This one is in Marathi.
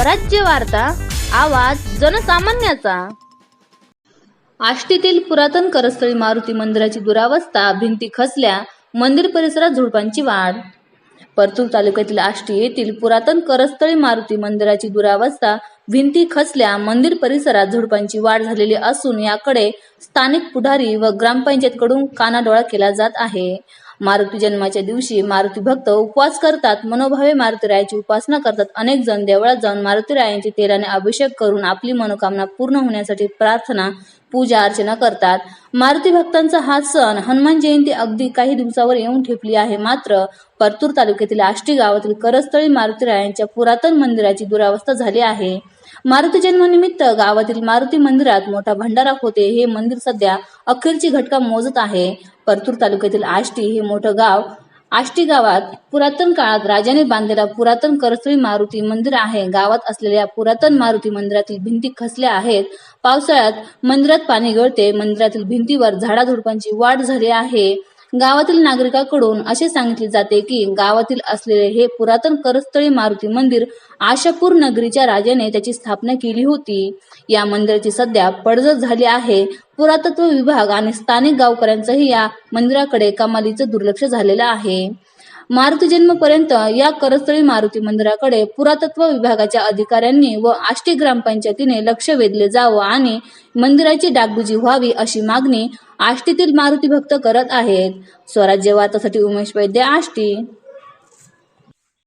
स्वराज्य वार्ता आवाज जनसामान्याचा. आष्टीतील पुरातन करस्थळी मारुती मंदिराची दुरावस्था भिंती खचल्या मंदिर परिसरात झुडपांची वाढ. परतूर तालुक्यातील आष्टी येथील पुरातन करस्थळी मारुती मंदिराची दुरावस्था भिंती खचल्या मंदिर परिसरात झुडपांची वाढ झालेली असून याकडे स्थानिक पुढारी व ग्रामपंचायतकडून कानाडोळा केला जात आहे. मारुती जन्माच्या दिवशी मारुती भक्त उपवास करतात. मनोभावे मारुतीरायाची उपासना करतात. अनेक जण देवळात जाऊन मारुतीरायांची तेलाने अभिषेक करून आपली मनोकामना पूर्ण होण्यासाठी प्रार्थना पूजा अर्चना करतात. मारुती भक्तांचा हा सण हनुमान जयंती अगदी काही दिवसावर येऊन ठेपली आहे. मात्र परतूर तालुक्यातील आष्टी गावातील करस्थळी मारुतीरायांच्या पुरातन मंदिराची दुरावस्था झाली आहे. मारुती जन्मनिमित्त गावातील मारुती मंदिरात मोठा भंडारा होते. हे मंदिर सध्या अखेरची घटका मोजत आहे. परतूर तालुक्यातील आष्टी हे मोठं गाव. आष्टी गावात पुरातन काळात राजाने बांधलेला पुरातन करसळी मारुती मंदिर आहे. गावात असलेल्या पुरातन मारुती मंदिरातील भिंती खसल्या आहेत. पावसाळ्यात मंदिरात पाणी गळते. मंदिरातील भिंतीवर झाडाझुडपांची वाढ झाली आहे. गावातील नागरिकांकडून असे सांगितले जाते की गावातील असलेले हे पुरातन करस्थळी मारुती मंदिर आशापूर नगरीच्या राजाने त्याची स्थापना केली होती. या मंदिराची सध्या पडझड झाली आहे. पुरातत्व विभाग आणि स्थानिक गावकऱ्यांचंही या मंदिराकडे कमालीचं दुर्लक्ष झालेलं आहे. मारुती जन्मपर्यंत या करस्थळी मारुती मंदिराकडे पुरातत्व विभागाच्या अधिकाऱ्यांनी व आष्टी ग्रामपंचायतीने लक्ष वेधले जावं आणि मंदिराची डागडुजी व्हावी अशी मागणी आष्टीतील मारुती भक्त करत आहेत. स्वराज्य वार्तासाठी उमेश वैद्य आष्टी.